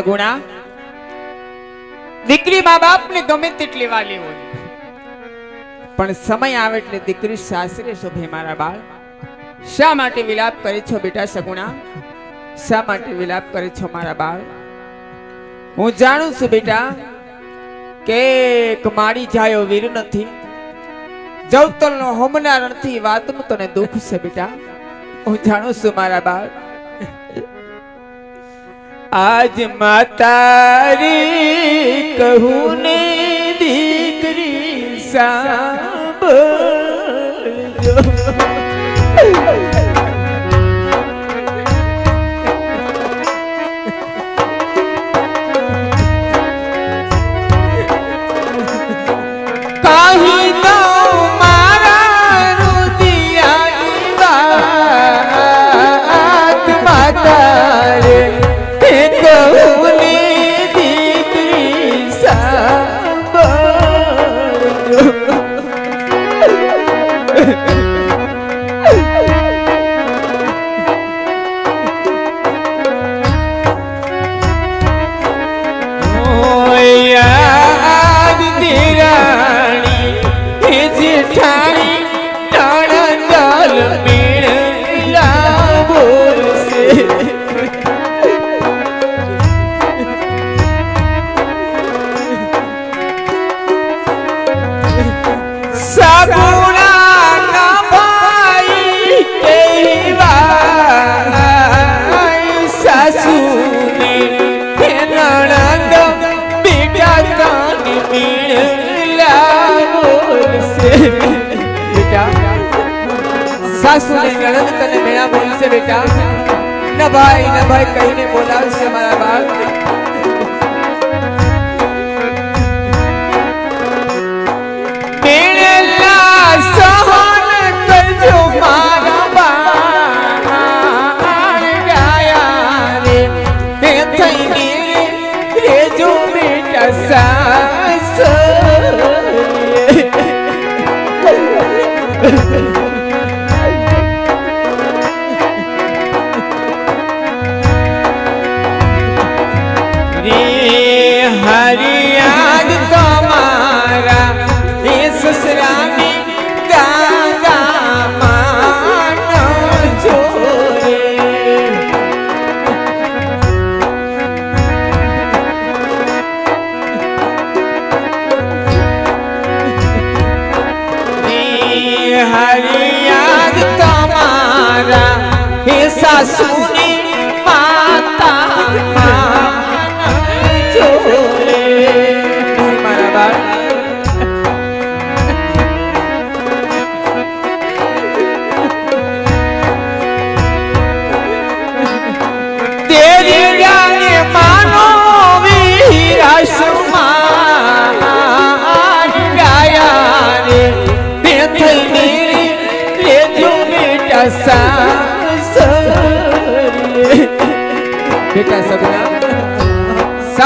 સગુણા દીકરી મા બાપને ગમે તેટલી વાલી હોય. પણ સમય આવે એટલે દીકરી સાસરે શોભે મારા બાળ. શા માટે વિલાપ કરે છો બેટા સગુણા? શા માટે વિલાપ કરે છો મારા બાળ? હું જાણું છું બેટા કે માડી જાયો વીર નથી. જવતલનો હોમનાર નથી, વાતનું તને દુઃખ છે બેટા. હું જાણું છું મારા બાળ. આજ માતારી કહું ને દીકરી સાંભળજો સગુણા ના ભાઈ કહેવાય સાસુને હે નણંદ બેટા કાન મેળલા બોલશે બેટા સાસુને નણંદ તને મેળા બોલશે બેટા હરિયાદ તમારા એ સસરાની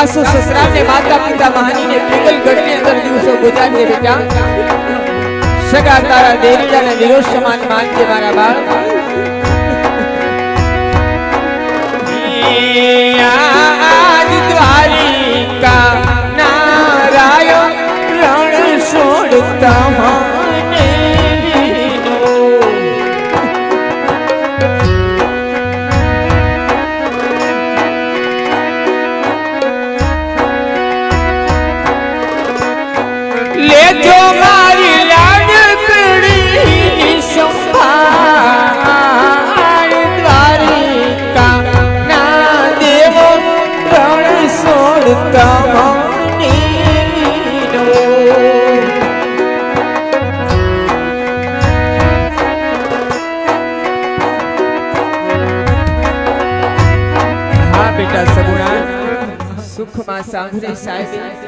સાસુ સસરા ને માતા પિતા મહાની ને પીગલની અંદર દિવસો ગુજારજે બેટા. સગા તારા દેરીડા ને વિરોધ સમાન માનજે મારા બાળ. આજ લેજો મારી લાડકડી સંભાળ દ્વારિકા ના દેવો રણ છોડતા મને લીનો. હા બેટા સગુણા સુખમાં સાંભળે સાહેબ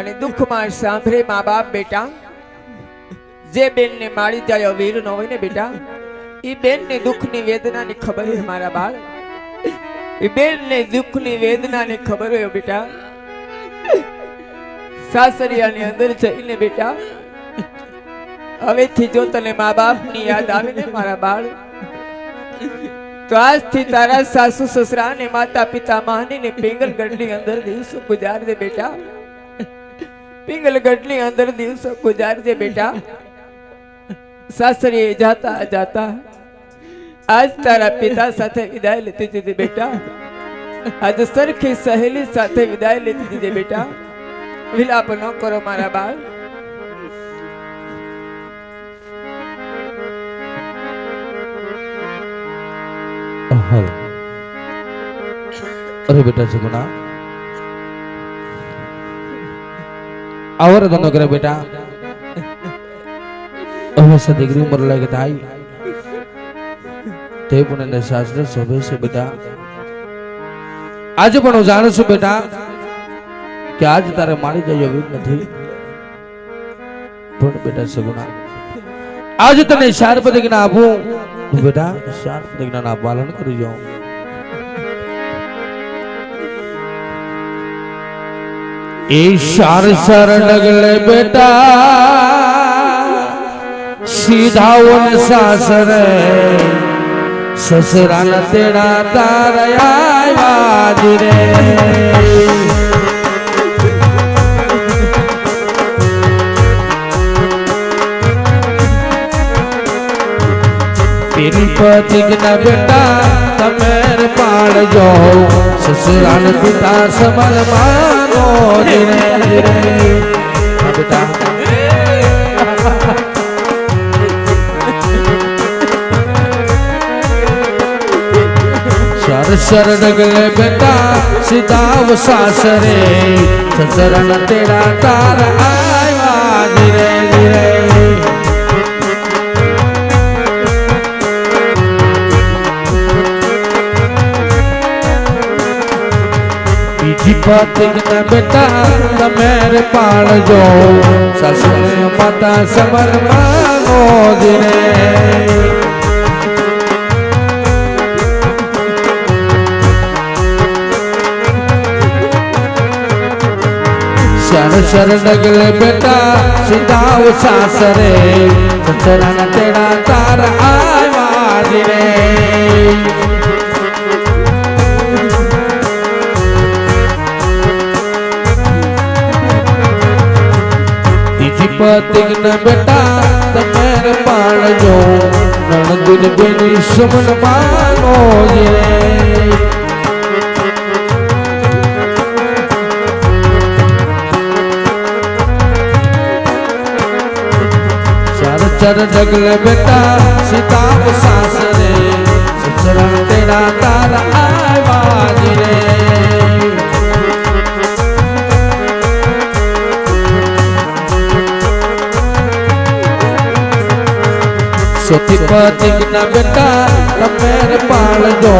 અને દુઃખમાં સાંભળે મા બાપ બેટા. જે બેનને મારી જાય વીર ન હોય ને બેટા. એ બેનને દુઃખની દુઃખની વેદના ની ખબર હોય મારા બાળ. એ બેનને દુઃખની દુઃખની વેદના ની ખબર હોય બેટા. સાસરિયાની અંદર જઈને બેટા. હવેથી જો તને મા બાપની યાદ આવે ને મારા બાળ, તો આજથી તારા સાસુ, સસરા ને માતા પિતા માની પિંગલ ગઢની અંદર દિવસો ગુજારજે બેટા. પિંગલ ગઢની અંદર દિવસો ગુજારજે બેટા. સાસરીએ જાતા જાતા આજ તારા પિતા સાથે વિદાય લેતી દીધી બેટા. આજ સરખી સહેલી સાથે વિદાય લેતી દીધી બેટા. વિલાપ ન કરો મારા બાળ. અરે બેટા જગુના આવર ધનો કરે બેટા હવે સદીગરી ઉમર લાગે થાય તે પણ એને શાસ્ત્ર શોભે છે બેટા આજે પણ હું જાણું છું બેટા કે આજ તારે મારી જાય એવી નથી પણ બેટા સગુણા આજ તને ચાર પ્રતિજ્ઞા આપું બેટા ચાર પ્રતિજ્ઞાના પાલન કરી જાઉં એ શરણ શર બેટા બેટા સીધાઓન સાસરે, સસરાન તેડા તારયા રે. ના બેટા, તમે પાડજો સસરાન પિતા સમલ માનો ધીરે ધીરે હા બેટા શર શર ડગલે બેટા સીતાવ સાસરે સસરાન તેડા તારા આવ્યા ધીરે ધીરે પતિના બેટા, તમે રે પાળજો. સાસુને માતા સમર માનો ધીરે શર શર ડગલે બેટા સીધાવ સાસરે. સસરાના તેડા તાર આવ્યા ધીરે ન બેટા તમે પાળજો. નણદુન બેની સુમન માનો જે ચાર ચાર ડગલે બેટા સીતા સાસરે. સસરા તેરા સતી પતિક ના બેટા, તમે પાળજો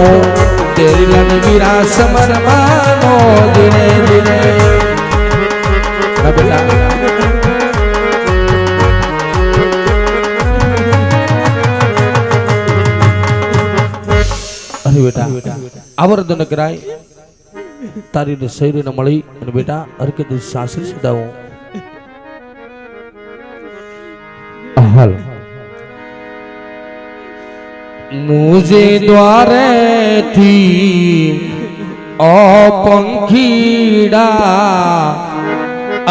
તેરી લન વીરા સમર દિને. ધીરે બેટા. મળી. અને બેટા હરકત સાસરી સીધાવો. હાલ. મુજે દ્વારે થી ઓ પંખીડા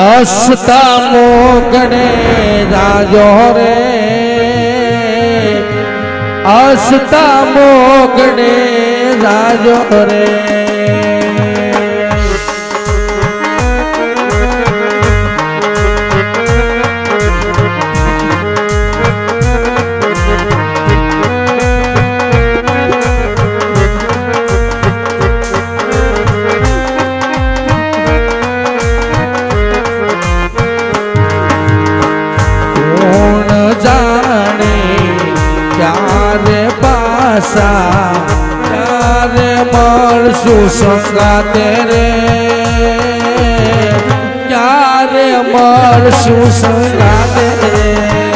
અસ્તા મોગણે રાજો રે અસતા મોગણે રાજો રે મળશું સંગાતે રે. ક્યારે મળશું સંગાતે રે?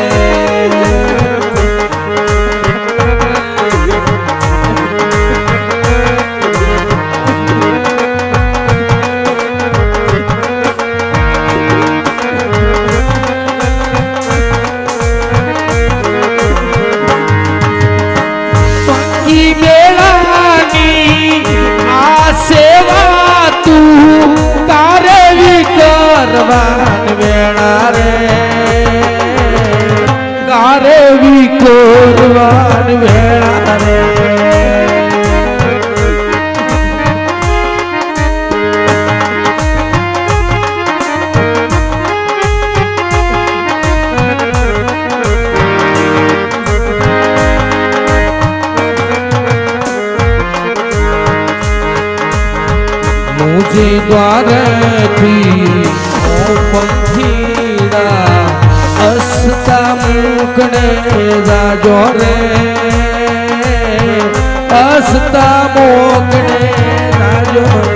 ઓ પંથીડા અસ્તા મુકણે જાજો રે. અસ્તા મોકણે જાજો રે.